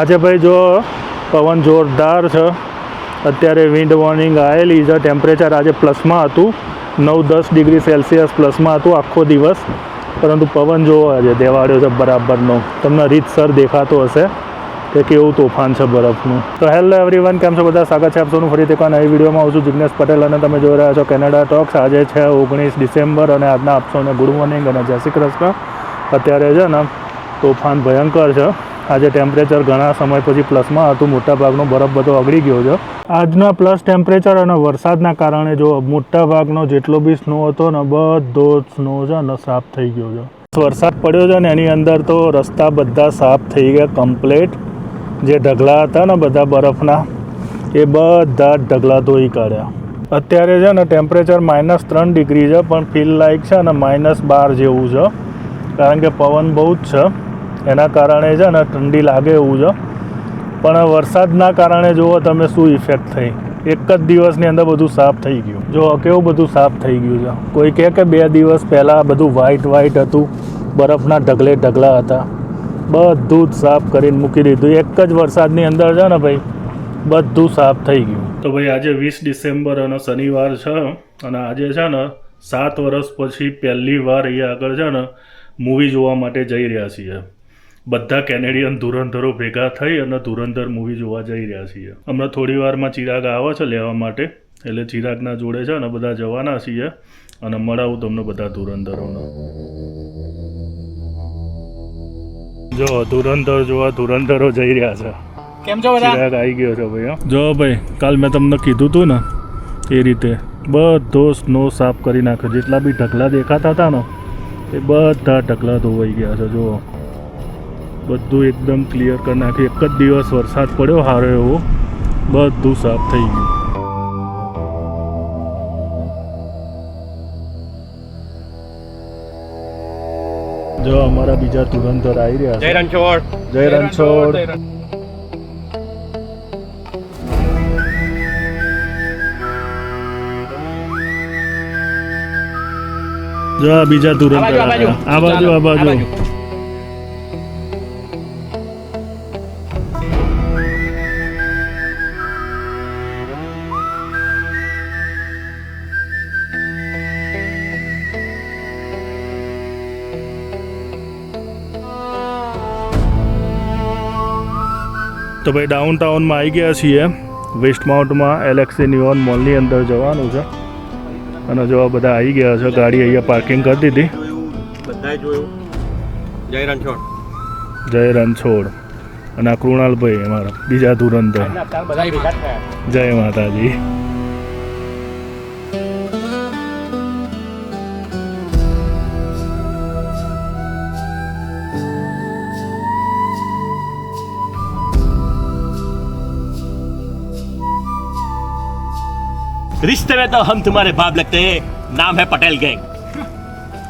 આજે ભાઈ જો પવન જોરદાર છે. અત્યારે વિન્ડ વોર્નિંગ આવેલી છે. ટેમ્પરેચર આજે પ્લસમાં હતું. નવ દસ ડિગ્રી સેલ્સિયસ પ્લસમાં હતું આખો દિવસ. પરંતુ પવન જોવો આજે દેવાડ્યો છે બરાબરનો. તમને રીતસર દેખાતો હશે કે કેવું તોફાન છે બરફનું. તો હેલો એવરીવન કેમ છો બધા? સ્વાગત છે આપ સૌનું એક નવી વિડીયોમાં. આવું છું જિજ્ઞેશ પટેલ અને તમે જોઈ રહ્યા છો કેનેડા ટોક્સ. આજે છે ઓગણીસ ડિસેમ્બર અને આજના આપ સૌને ગુડ મોર્નિંગ અને જય શ્રી કૃષ્ણ. અત્યારે છે ને તોફાન ભયંકર છે. આજે ટેમ્પરેચર ઘણા સમય પછી પ્લસમાં હતું. મોટાભાગનો બરફ બધો ઓગળી ગયો છે. આજના પ્લસ ટેમ્પરેચર અને વરસાદના કારણે જો મોટાભાગનો જેટલો બી સ્નો હતો ને બધો સ્નો છે ને સાફ થઈ ગયો છે. વરસાદ પડ્યો છે ને એની અંદર તો રસ્તા બધા સાફ થઈ ગયા કમ્પ્લેટ જે ઢગલા હતા ને બધા બરફના, એ બધા ઢગલા ધોઈ કાઢ્યા. અત્યારે છે ને ટેમ્પરેચર માઇનસ ત્રણ ડિગ્રી છે, પણ ફીલ લાઈક છે ને માઇનસ બાર જેવું છે. કારણ કે પવન બહુ જ છે. એના કારણે છે ને ઠંડી લાગે એવું છે. પણ વરસાદના કારણે જુઓ તમે શું ઇફેક્ટ થઈ. એક જ દિવસની અંદર બધું સાફ થઈ ગયું. જો કેવું બધું સાફ થઈ ગયું છે. કોઈ કહે કે બે દિવસ પહેલાં બધું વ્હાઈટ વ્હાઈટ હતું. બરફના ઢગલે ઢગલા હતા. બધું જ સાફ કરીને મૂકી દીધું. એક જ વરસાદની અંદર છે ને ભાઈ, બધું સાફ થઈ ગયું. તો ભાઈ આજે વીસ ડિસેમ્બર અને શનિવાર છે. અને આજે છે ને સાત વર્ષ પછી પહેલી વાર અહીંયા આગળ છે ને મૂવી જોવા માટે જઈ રહ્યા છીએ. બધા કેનેડિયન ધુરંધરો ભેગા થઈ અને ધુરંધર મૂવી જોવા જઈ રહ્યા છીએ. હમણાં થોડી વારમાં ચિરાગ આવે છે લેવા માટે. એટલે ચિરાગના જોડે છે અને બધા જવાના છીએ અને મળાવું તમને બધા ધુરંધરોનો. જો ધુરંધર જોવા ધુરંધરો જઈ રહ્યા છે. કેમ છો બધા? ચિરાગ આવી ગયો છે ભાઈ. જો ભાઈ કાલ મેં તમને કીધું હતું ને એ રીતે બધો સ્નો સાફ કરી નાખ્યો જેટલા બી ઢગલા દેખાતા હતા ને એ બધા ઢગલા ધોવાઈ ગયા છે જુઓ. બધું એકદમ ક્લિયર કરી નાખ્યું એક જ દિવસ વરસાદ પડ્યો સારો એવો. બધું સાફ થઈ ગયું. જો અમારા બીજા ધુરંધર આવી રહ્યા છે. જય રણછોડ. જય રણછોડ. જો આ બીજા ધુરંધર આ બાજુ, આ બાજુ. તો ભાઈ ડાઉન ટાઉનમાં આવી ગયા છીએ. વેસ્ટ માઉન્ટમાં એલેક્સી નિયોન મોલની અંદર જવાનું છે. અને જો આ બધા આવી ગયા છે ગાડી અહીંયા પાર્કિંગ કરી દીધી. જય. રણછોડ જય રણછોડ અને આ કૃણાલભાઈ અમારા બીજા ધુરંધર. જય માતાજી. रिश्ते में तो हम तुम्हारे बाप लगते हैं नाम है पटेल गैंग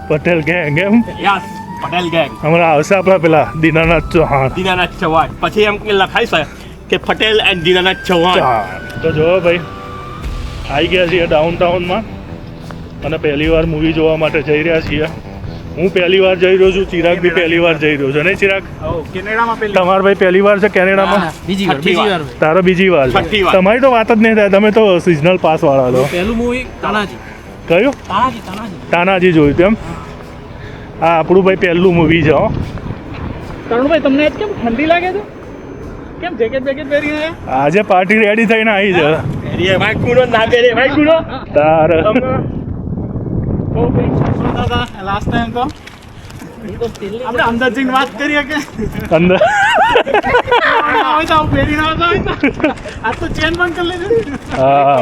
પટેલ ગેંગ એમ યસ પટેલ ગેંગ હમણાં આવશે આપણા પેલા દીનાનાથ ચૌહાણ દીનાનાથ ચૌહાણ પછી એમ કે લખાય છે કે પટેલ એન્ડ દીનાનાથ ચૌહાણ તો જો ભાઈ આવી ગયા છીએ ડાઉન ટાઉનમાં અને પહેલી વાર મૂવી જોવા માટે જઈ રહ્યા છીએ હું પહેલી વાર જઈ રહ્યો છું ચિરાગ બી પહેલી વાર જઈ રહ્યો છે નહીં ચિરાગ? કેનેડામાં તમારો ભાઈ પહેલી વાર છે કેનેડામાં? બીજી વાર બીજી વાર. તારો બીજી વાર છે. તમારી તો વાત જ નહીં થાય તમે તો સિઝનલ પાસ વાળા છો. પહેલું મૂવી તાનાજી. કયું? તાનાજી તાનાજી. તાનાજી જોયું તેમ? આ આપણું ભાઈ પહેલું મૂવી છે હો. તરુણભાઈ તમને આજ કેમ ઠંડી લાગે છે? કેમ જેકેટ બેકેટ પહેરીને આજે પાર્ટી રેડી થઈને આવી છે. ભાઈ કુડો ના કરે ભાઈ કુડો તાર બહુ કંઈક છોડતા હતા લાસ્ટ ટાઈમ તો આપણે અંદર જઈને વાત કરીએ કે? અંદર. હોય તો આવું પહેરીને હોય તો. તો ચેન બંધ કરી લેજો હા.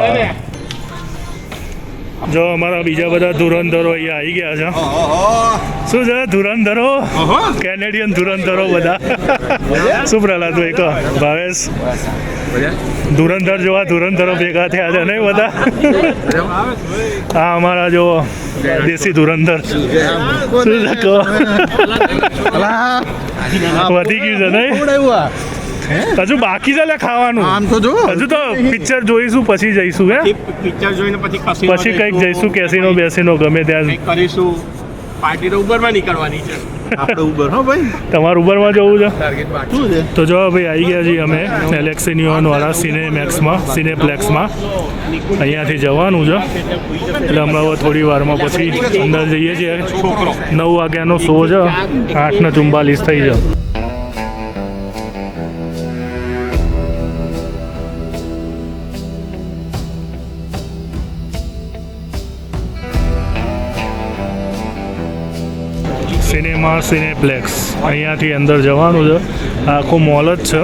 જો અમારા બીજા બધા ધુરંધરો અહીંયા આવી ગયા છે. શું છે ધુરંધરો? કેનેડિયન ધુરંધરો બધા. શું પ્રહલાદ ભાઈ કહો? ભાવેશ? ધુરંધર જોવા ધુરંધરો ભેગા થયા છે નહીં બધા? હા અમારા જો દેશી ધુરંધર શું વધી ગયું છે નહીં? હજુ બાકી છે લે ખાવાનું? આમ તો જો હજુ તો પિક્ચર જોઈશું પછી જઈશું હે? પિક્ચર જોઈને પછી પછી કંઈક જઈશું. કેસીનો બેસીનો ગમે ત્યાં. કરીશું. પાર્ટી તો ઉબરમાં નીકળવાની છે. આપણે ઉબર હો ભાઈ. તમારે ઉબરમાં જવું છે? તો જો ભાઈ આવી ગયા છીએ અમે એલેક્સિનિયોન વાળા સિનેમેક્સમાં સિનેપ્લેક્સમાં અહીંયાથી જવાનું છે. એટલે હમણાં હવે થોડી વારમાં પછી અંદર જઈએ છીએ. નવ વાગ્યાનો શો છે. આઠને ચુમ્બાલીસ થઈ જાય સિનેમા સિનેપ્લેક્સ. અહીંયાથી અંદર જવાનું છે. આખું મોલ જ છે.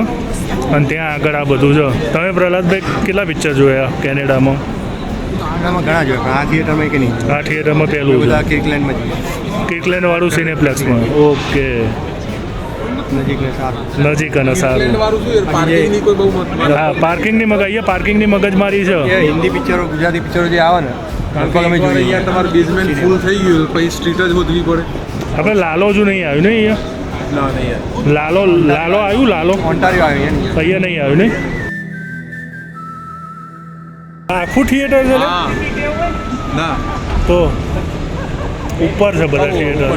અને ત્યાં આગળ આ બધું છે. તમે પ્રહલાદભાઈ કેટલા પિક્ચર જોયા કેનેડામાં? ઘણા જોયા આ થિયેટરમાં કે નહીં? આ થિયેટરમાં પહેલું બધા છે કિર્કલેન્ડમાં કિકલેન્ડ વાળું સિનેપ્લેક્સમાં. ઓકે. નજીક અને સારું. હા પાર્કિંગની મગજ. અહીંયા પાર્કિંગની મગજમારી છે. એ હિન્દી પિક્ચરો ગુજરાતી પિક્ચરો જે આવે ને તમારું બેઝમેન્ટ ફૂલ થઈ ગયું પછી સ્ટ્રીટ જ વધવી પડે. આપણે લાલો જ નહીં આવ્યું અહીંયા? નહીં યાર લાલો લાલો આવ્યું લાલો? અહીંયા અહીંયા નહીં આવ્યું નહીં? આખું થિયેટર છે ને? તો ઉપર છે બધા થિયેટર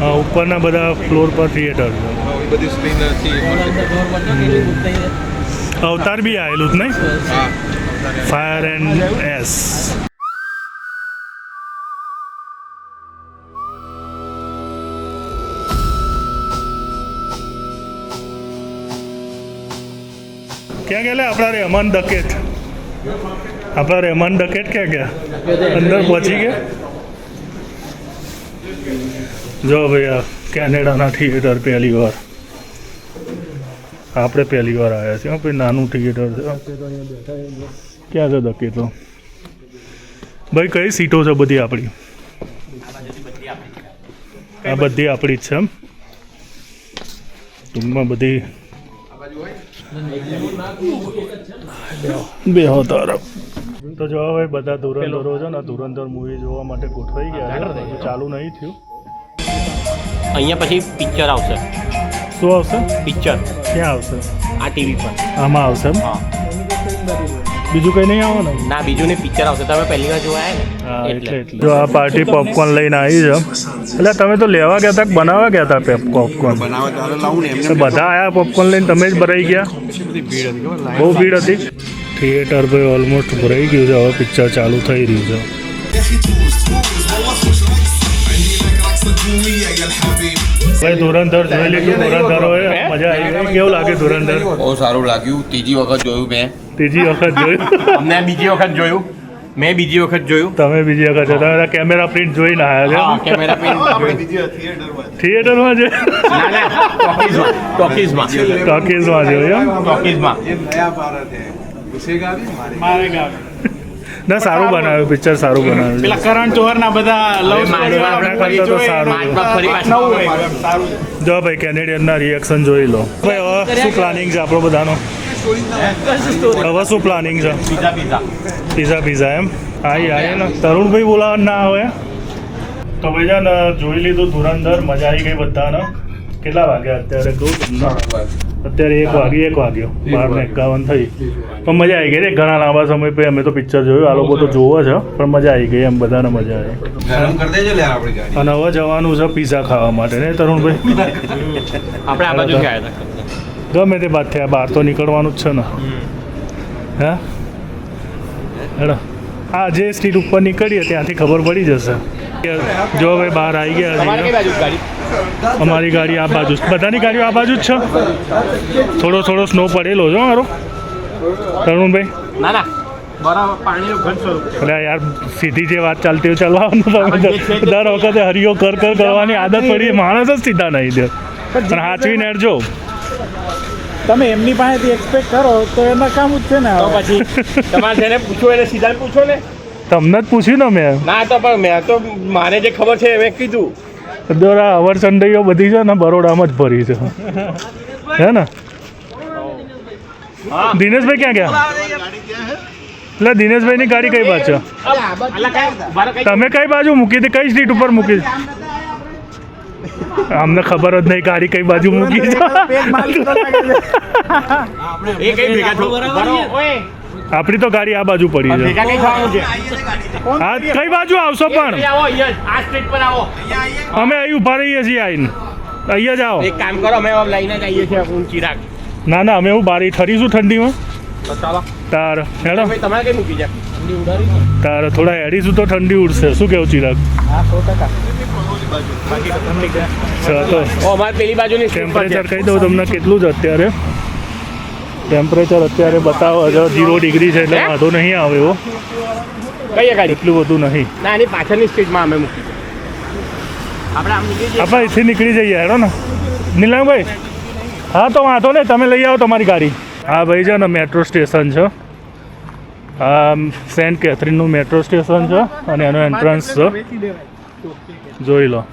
હા ઉપરના બધા ફ્લોર પર થિયેટર છે. અવતાર બી આવેલું જ નહીં? ફાયર એન્ડ એસ ક્યાં ગયા આપણા રહેમાન ડકેટ. આપણા રહેમાન ડકેટ ક્યાં ગયા? અંદર પહોંચી ગયા? જો ભાઈ, આ કેનેડાના થિયેટર પહેલી વાર. આપણે પહેલી વાર આવ્યા છીએ. ભાઈ, નાનું થિયેટર છે. ક્યાં છે ડકેટો? ભાઈ, કઈ સીટો છે બધી આપણી? આ બધી આપણી જ છે એમ. ટૂંકમાં બધી બે તરફ તો જો હવે બધા ધુરંધરો છે ને ધુરંધર મૂવી જોવા માટે ગોઠવાઈ ગયા છે. ચાલુ નહીં થયું. અહીંયા પછી પિક્ચર આવશે. શું આવશે? પિક્ચર ક્યાં આવશે? આ ટીવી પર. આમાં આવશે હા. બીજું કંઈ નહીં આવવાનું ના બીજું ને પિક્ચર આવશે તમે પહેલી વાર જોવા હા આવ્યા એટલે ને એટલે જો આ પાર્ટી પોપકોર્ન લઈને આવી છે એટલે તમે તો લેવા ગયા હતા કે બનાવવા ગયા હતા પેપ પોપકોર્ન બનાવે ત્યારે લાવું ને તો બધા આયા પોપકોર્ન લઈને તમે જ ભરાઈ ગયા બધી ભીડ હતી ખબર બહુ ભીડ હતી થિયેટર ભાઈ ઓલમોસ્ટ ભરાઈ ગયું છે હવે પિક્ચર ચાલુ થઈ રહ્યું છે ભાઈ ધુરંધર જોઈ લીધું ધુરંધરોએ મજા આવી ગઈ. કેવું લાગે ધુરંધર? બહુ સારું લાગ્યું. ત્રીજી વખત જોયું મેં. ત્રીજી વખત જોયું? અમને બીજી વખત જોયું. મેં બીજી વખત જોયું. તમે બીજી વખત છે તમે કેમેરા પ્રિન્ટ જોઈને આવ્યા છે. કેમેરા થિયેટરમાં છે. ના ના ટોકીઝમાં ટોકીઝમાં. ટોકીઝમાં જોયું એમ? ટોકીઝમાં. ના સારું બનાવ્યું પિક્ચર સારું બનાવ્યું. પેલા કરણ જોહરના બધા લવ તો સારું. જો ભાઈ કેનેડિયનના રિએક્શન જોઈ લો. ભાઈ હવે શું પ્લાનિંગ છે આપણો બધાનો? હવે શું પ્લાનિંગ છે? પીઝા પીઝા એમ? આઈ આઈ ને તરુણભાઈ બોલાવવા ના આવે. તો ભાઈ જાન જોઈ લીધું ધુરંધર મજા આવી ગઈ બધાને. કેટલા વાગ્યા અત્યારે કહું તમને અત્યારે એક વાગી એક વાગ્યો. બાર ને એકાવન થઈ. પણ મજા આવી ગઈ રે. ઘણા લાંબા સમય પછી અમે તો પિક્ચર જોયું. આ લોકો તો જોવો છે પણ મજા આવી ગઈ એમ બધાને મજા આવી ગરમ કરી દેજો લે આપણી ગાડી. અને હવે જવાનું છે પીઝા ખાવા માટે ને તરુણભાઈ? આપણે આ બાજુ ગયા હતા. ગમે તે બાદ થયા બહાર તો નીકળવાનું જ છે ને. હા? હેડો. હા જે સ્ટ્રીટ ઉપર નીકળીએ ત્યાંથી ખબર પડી જશે. જો ભાઈ બહાર આવી ગયા અમારી ગાડી આ બાજુ બધાની ગાડીઓ આ બાજુ જ છે. થોડો થોડો સ્નો પડેલો છો મારો. તરુણભાઈ. ના ના. બરાબર પાણીનું ઘન સ્વરૂપ છે. એટલે યાર સીધી જે વાત ચાલતી હોય ચલાવવાનું તમે દર વખતે હરિયો કર કર કરવાની આદત પડી માણસ જ સીધા નહીં દે. પણ હાચવીને હેડજો. તમે એમની પાસેથી એક્સપેક્ટ કરો તો એમાં કામ જ છે ને પછી તમારે જેને પૂછો એને સીધા પૂછો ને. તમને જ પૂછ્યું ને મેં. ના તો પણ મેં તો મારે જે ખબર છે મેં કીધું. દ્વારા અવર સંડઈઓ બધી છે ને બરોડામાં જ ભરી છે. હે ને? દિનેશભાઈ ક્યાં ગયા? એટલે દિનેશભાઈની ગાડી કઈ બાજુ? તમે કઈ બાજુ મૂકી હતી? કઈ સીટ ઉપર મૂકી? અમને ખબર જ નહીં ગાડી કઈ બાજુ મૂકી છે. આપણી તો ગાડી આ બાજુ પડી છે. હા કઈ બાજુ આવશો પણ? અહીં આવો અહીંયા જ, આ સ્ટ્રીટ પર આવો. અમે અહીં ઊભા રહીએ છીએ આવીને અહીંયા જ આવો. એક કામ કરો અમે લઈને જ આવીએ છીએ હું ચિરાગ. ના ના અમે હું બારી ઠરીશું ઠંડીમાં? તાર હેડો. તમે તમારે કઈ મૂકી જાય તાર થોડા હેડીશું તો ઠંડી ઉડશે. શું કેવું ચિરાગ? પેલી છે. ટેમ્પરેચર કહી દઉં તમને કેટલું જ અત્યારે. ટેમ્પરેચર અત્યારે બતાવો છે ઝીરો ડિગ્રી છે એટલે વાંધો નહીં આવે એવો. કઈ ગાડી? એટલું બધું નહીં. ના એની પાછળની સ્ટેજમાં અમે મૂકી આપણે આમ નીકળી જઈએ. આપણે અહીંથી નીકળી જઈએ હેડો ને. નીલાંગભાઈ હા તો વાંધો નહીં તમે લઈ આવો તમારી ગાડી. હા ભાઈ છે ને મેટ્રો સ્ટેશન છે. આ સેન્ટ કેથરીનનું મેટ્રો સ્ટેશન છે અને એનો એન્ટ્રન્સ છે. જોઈ લો.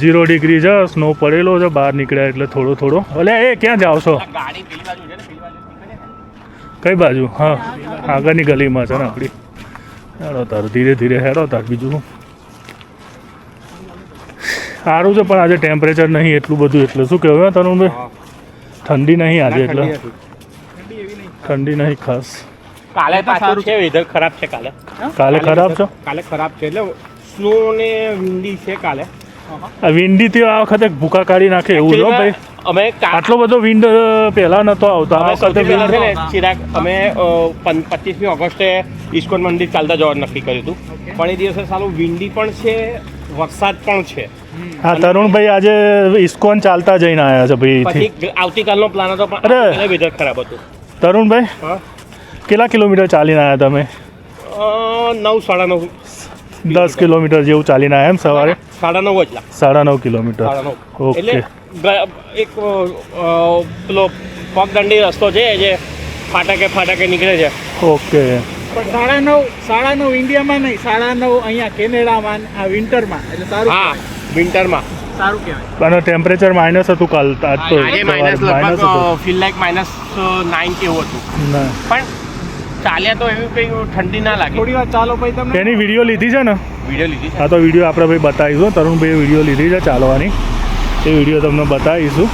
ઝીરો ડિગ્રી છે. સ્નો પડેલો છે બહાર નીકળ્યા એટલે થોડો થોડો. અલે એ ક્યાં જાવ છો? આ ગાડી પેલી બાજુ છે ને પેલી બાજુ નીકળે ને. કઈ બાજુ? હા આગળની ગલીમાં છે ને આપણી હેડો તાર ધીરે ધીરે હેડો તાર બીજું સારું છે પણ આજે ટેમ્પરેચર નહીં એટલું બધું એટલે શું કહેવાય તરુણભાઈ ઠંડી નહીં આજે એટલે. ઠંડી નહીં ખાસ. કાલે પાછું છે વેધર ખરાબ છે કાલે. કાલે ખરાબ છે? કાલે ખરાબ છે એટલે સ્નો ને વિન્ડી છે કાલે. આ વિન્ડીથી આ વખતે ભૂકા કાઢી નાખે એવું છે હો ભાઈ. અમે આટલો બધો વિન્ડ પહેલા નતો આવતો. આ વખતે વિન્ડ છે ને ચિરાગ અમે પચીસમી ઓગસ્ટે ઇસ્કોન મંદિર ચાલતા જવાનું નક્કી કર્યું હતું. પણ એ દિવસે સારું વિન્ડી પણ છે વરસાદ પણ છે. હા તરુણભાઈ આજે ઇસ્કોન ચાલતા જઈને આવ્યા છે ભાઈ પછી આવતીકાલનો પ્લાન હતો પણ વેધર ખરાબ હતું. તરુણભાઈ હા. કેટલા કિલોમીટર ચાલીને આવ્યા તમે? નવ સાડા નવ. દસ કિલોમીટર જેવું ચાલીને આવ્યા એમ સવારે? સાડા નવ જ સાડા નવ કિલોમીટર. ઓકે. એટલે એક પેલો પગદંડી રસ્તો છે જે ફાટકે ફાટકે નીકળે છે. ઓકે. પણ સાડા નવ સાડા નવ ઇન્ડિયામાં નહીં સાડા નવ અહીંયા કેનેડામાં આ વિન્ટરમાં. એટલે સારું હા વિન્ટરમાં. સારું કહેવાય. અને ટેમ્પરેચર માઇનસ હતું કાલ આજ તો minus feel like minus nine કેવું હતું. હતું. પણ ચાલ્યા તો એવું કઈ ઠંડી ના લાગે. થોડી વાર ચાલો ભાઈ તમે એની વીડિયો લીધી છે ને? વીડિયો લીધી છે. આ તો વીડિયો આપણે ભાઈ બતાવીશું તરુણભાઈ વીડિયો લીધી છે ચાલવાની. એ વીડિયો તમને બતાવીશું.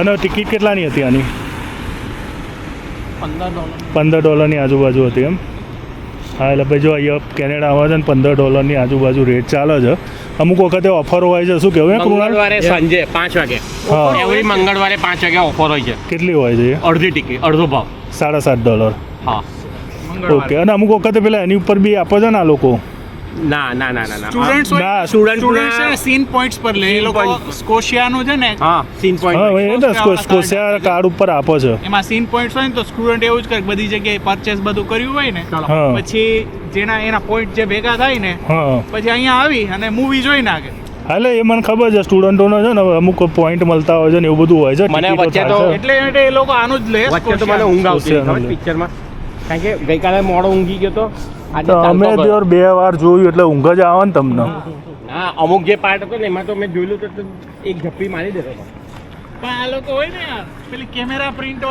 અને ટિકિટ કેટલાની હતી આની? પંદર ડોલરની આજુબાજુ હતી એમ. હા એટલે ભાઈ જો અહીંયા કેનેડામાં છે ને પંદર ડોલરની આજુબાજુ રેટ ચાલે છે. અમુક વખતે ઓફર હોય છે. શું કહેવાય હે મંગળવારે સાંજે પાંચ વાગે. હા. એવરી મંગળવારે પાંચ વાગે ઓફર હોય છે. કેટલી હોય છે અડધી ટિકિટ અડધો ભાવ. સાડા સાત ડોલર હા. ઓકે અને અમુક વખતે પેલા એની ઉપર બી આપો છે ને આ લોકો? ના ના ના ના સ્ટુડન્ટ્સ ના, સ્ટુડન્ટ સીન પોઈન્ટ્સ પર લે. એ લોકો. સ્કોશિયાનું છે ને હા સીન પોઈન્ટ હા એ તો સ્કોશિયા કાર્ડ ઉપર આપો છે. એમાં સીન પોઈન્ટ્સ હોય ને તો સ્ટુડન્ટ એવું જ કરે બધી જગ્યાએ પરચેસ બધું કર્યું હોય ને પછી જેના એના પોઈન્ટ જે ભેગા થાય ને પછી અહીંયા આવી અને મૂવી જોઈ નાખે. એટલે એ મને ખબર છે સ્ટુડન્ટોનો છે ને અમુક પોઈન્ટ મળતા હોય છે ને એવું બધું હોય છે મને વચ્ચે તો એટલે એ લોકો આનું જ લે વચ્ચે તો મને ઊંઘ આવતી. પિક્ચરમાં કારણ કે ગઈકાલે મોડો ઊંઘી ગયો તો આજે તો અમે ચાલતો તો બે વાર જોયું એટલે ઊંઘ જ આવે ને તમને. ના અમુક જે પાર્ટ હતો ને એમાં તો મેં જોયેલું તો તો એક ઝપ્પી મારી દેતો હતો. પણ આ લોકો હોય ને પેલી કેમેરા પ્રિન્ટ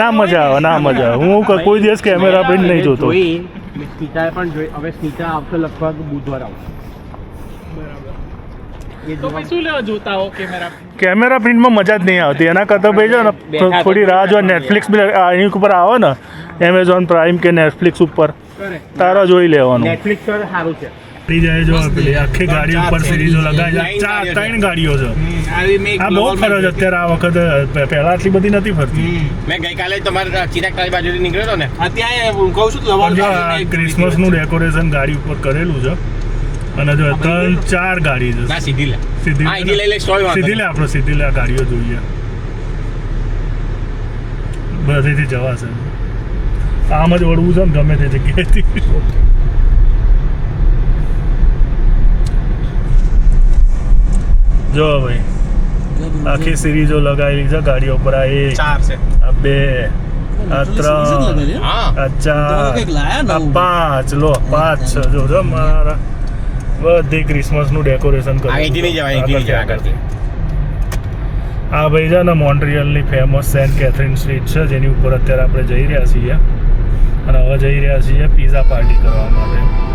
ના મજા આવે ના. મજા આવે. હું કોઈ દિવસ કેમેરા પ્રિન્ટ નહીં જોતો. સ્મિતાએ પણ જોઈ હવે સ્મિતા આવશે લગભગ બુધવાર આવશે. શું લેવા જોતા હો કેમેરા કેમેરા પ્રિન્ટમાં મજા જ નહીં આવતી. એના કરતાં ભાઈ છે ને થોડી રાહ જો નેટફ્લિક્સ બી એની ઉપર આવે ને એમેઝોન પ્રાઇમ કે નેટફ્લિક્સ ઉપર તારા જોઈ લેવાનું. નેટફ્લિક્સ પર સારું છે. થઈ જાય જો પેલી આખી ગાડી ઉપર સિરીઝો લગાવી ત્રણ ચાર ગાડીઓ છે. ત્રણ ગાડીઓ છે આ બહુ ફરજ અત્યારે આ વખતે પહેલા આટલી બધી નથી ફરતી. મેં ગઈકાલે તમારે ચિરાગ તારી બાજુથી નીકળ્યો ને અત્યારે હું કહું છું પણ જો ક્રિસમસનું ડેકોરેશન ગાડી ઉપર કરેલું છે. અને જો ત્રણ ચાર ગાડી છે. ના સીધી લે. સીધી સીધી લઈ લે સોય સીધી લે આપણે સીધી લે ગાડીઓ જોઈએ. બધેથી જવાશે. આમ જ વળવું છે ને ગમે તે જગ્યાએથી. જો ભાઈ આખી સિરીઝો લગાવેલી છે ગાડીઓ પર આ એક ચાર છે. આ બે આ ત્રણ આ ચાર આ પાંચ લો પાંચ છે જો જો મારા. બધી ક્રિસમસનું ડેકોરેશન આ અહીંથી નહીં જવાય અહીંથી નહીં આગળથી. આ ભાઈ છે ને મોન્ટ્રિયલની ફેમસ સેન્ટ કેથરીન સ્ટ્રીટ છે જેની ઉપર અત્યારે આપણે જઈ રહ્યા છીએ. અને હવે જઈ રહ્યા છીએ પીઝા પાર્ટી કરવા માટે.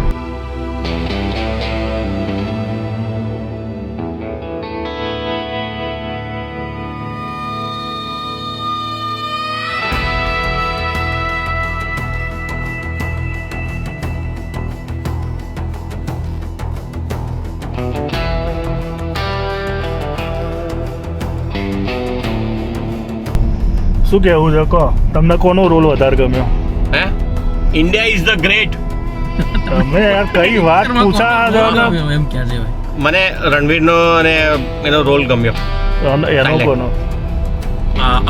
શું કહેવું છે? કહો. તમને કોનો રોલ વધારે ગમ્યો? હે? ઇન્ડિયા ઇઝ ધ ગ્રેટ તમે યાર કઈ વાત પૂછા છો ને? મને રણવીરનો અને એનો રોલ ગમ્યો. એનો કોનો?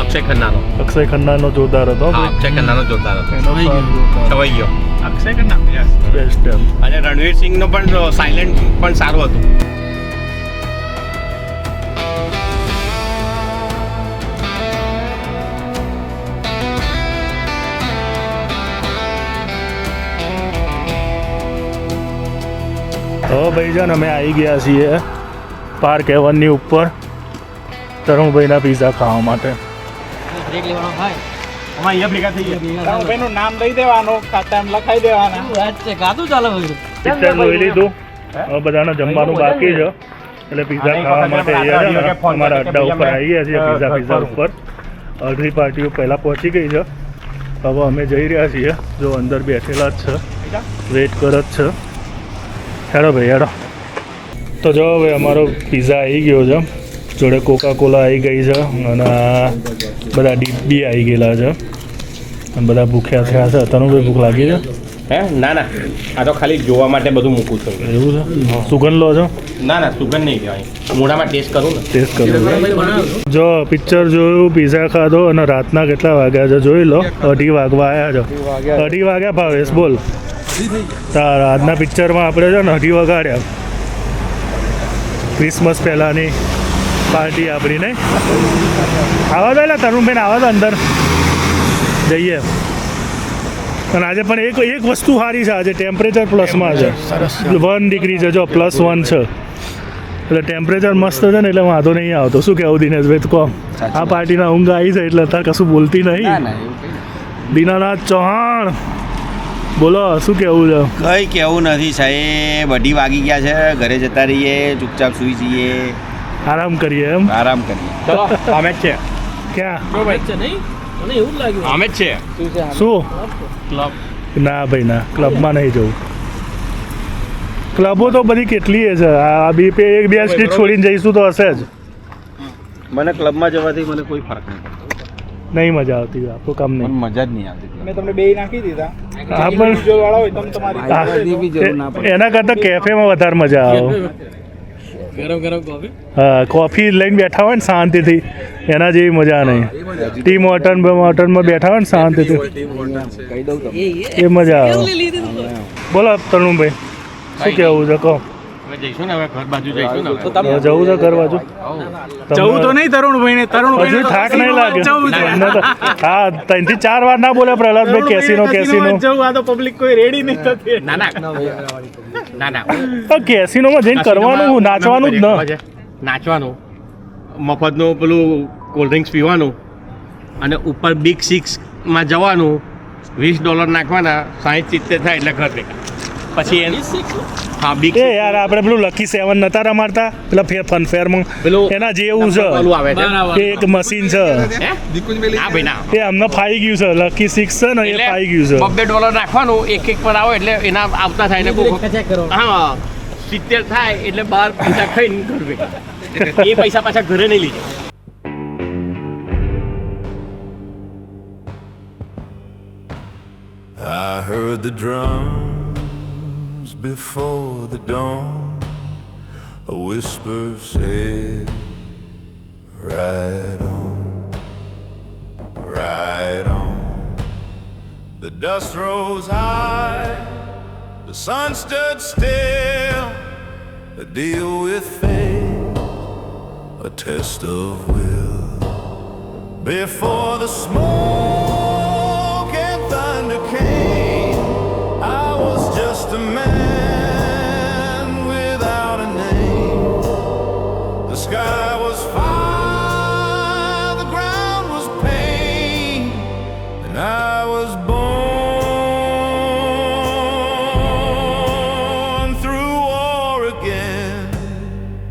અક્ષય ખન્નાનો. અક્ષય ખન્નાનો જોરદાર હતો હા અક્ષય ખન્નાનો જોરદાર હતો. છવાઈ ગયો. અક્ષય ખન્ના? બેસ્ટ અને રણવીર સિંહનો પણ સાયલેન્ટ પણ સારું હતું. હવે ભાઈ છે ને અમે આવી ગયા છીએ પાર્ક એવનની ઉપર તરુણભાઈના પીઝા ખાવા માટે. નામ લઈ દેવાનું લખાઈ દેવાના. પિક્ચર જોઈ લીધું. હવે બધાને જમવાનું બાકી છે. એટલે પીઝા ખાવા માટે અહીંયા છે અમારા અડ્ડા ઉપર આવી ગયા છીએ પીઝા પીઝા ઉપર. અડધી પાર્ટીઓ પહેલાં પહોંચી ગઈ છે. હવે અમે જઈ રહ્યા છીએ. જો અંદર બેઠેલા જ છે. વેઇટ કરત જ છે. હેડો ભાઈ હેડો. તો જો હવે અમારો પીઝા આવી ગયો છે. જોડે કોકા કોલા આવી ગઈ છે અને બધા ડીપ બી આવી ગયેલા છે. અને બધા ભૂખ્યા થયા છે. તને ભાઈ ભૂખ લાગી છે? હે? ના ના. આ તો ખાલી જોવા માટે બધું મૂકું છું. એવું છે? સુગંધ લો છો? ના ના સુગંધ નહીં કહેવાય. મોઢામાં ટેસ્ટ કરું ને. ટેસ્ટ કરો. જો પિક્ચર જોયું પીઝા ખાધો અને રાતના કેટલા વાગ્યા છે? જોઈ લો. અઢી વાગવા આવ્યા છો. અઢી વાગ્યા ભાવેશ બોલ. તા આજના પિક્ચરમાં આપણે છે ને અઢી વગાડ્યા. ક્રિસમસ પહેલાંની પાર્ટી આપણી નહીં આવા તો એટલે તરુણબેન આવા તો અંદર. જઈએ. અને આજે પણ એક એક વસ્તુ સારી છે આજે ટેમ્પરેચર પ્લસમાં છે. વન ડિગ્રી છે જો પ્લસ વન છે. એટલે ટેમ્પરેચર મસ્ત છે ને એટલે વાંધો નહીં આવતો. શું કહેવું દિનેશભાઈ કહો આ પાર્ટીના ઊંઘ આવી છે એટલે અત્યારે કશું બોલતી નહીં. દીનાનાથ ચૌહાણ. બોલો શું કેવું છે? કઈ કેવું નથી સાહેબ. અઢી વાગી ગયા છે. ઘરે જતા રહીએ ચૂપચાપ સુઈ જઈએ. આરામ કરીએ એમ? આરામ કરીએ. ચલો અમે જ છે ક્યાં? અમે જ છે શું? ના ભાઈ ના. ક્લબમાં નહીં જવું. ક્લબો તો બધી કેટલી છે. આ બી પે એક બે સ્ટ્રીટ છોડીને જઈશું તો હશે જ. મને ક્લબમાં જવાથી મને કોઈ ફરક નહીં નહીં મજા આવતી આપણું કામ નહીં. મજા જ નહીં આવતી મેં તમને બે નાખી દીધા. હા પણ એના કરતાં કેફેમાં વધારે મજા આવે. હા કોફી લઈને બેઠા હોય ને શાંતિથી એના જેવી મજા નહીં. ટી મોટન મોટનમાં બેઠા હોય ને શાંતિથી. એ મજા આવે. બોલો તરુણભાઈ શું કહેવું છે? કહો. જઈશું. ને હવે ઘર બાજુ જઈશું ને હવે. હવે જવું છે ઘર બાજુ? જવું તો નહીં તરુણભાઈ ને તરુણભાઈ હજુ થાક નહીં લાગે. હા ત્રણથી ચાર વાર ના બોલે પ્રહલાદભાઈ કેસીનો કેસીનો. જવું આ તો પબ્લિક કોઈ રેડી નહીં થતી. ના ના. ના ના પણ કેસીનોમાં જઈને કરવાનું નાચવાનું જ ન? નાચવાનું. મફતનું પેલું કોલ્ડ ડ્રિંક્સ પીવાનું અને ઉપર બિગ સિક્સમાં જવાનું. વીસ ડોલર નાખવાના સાહીઠ સિત્તેર થાય એટલે ઘર ભેગા. પછી હા બિગ એ યાર આપણે પેલું લકી સેવન નતા રમાડતા? પેલા ફેર ફન ફેરમાં પેલું એના જેવું છે. પેલું આવે છે. એ એક મશીન છે. હે? ભાઈ ના. એ અમને ફાઈ ગયું છે. લકી સિક્સ છે ને એ ફાઈ ગયું છે. બબ્બે ડોલર નાખવાનું એક એક પર આવે એટલે એના આવતા થાય ને કોક- હા સિત્તેર થાય એટલે બાર પૈસા ખાઈને ઘર એ પૈસા પાછા ઘરે નહીં લઈ જાય I heard the drums before the dawn. A whisper said, Right on, right on. The dust rose high, the sun stood still. A deal with fate, a test of will. Before the smoke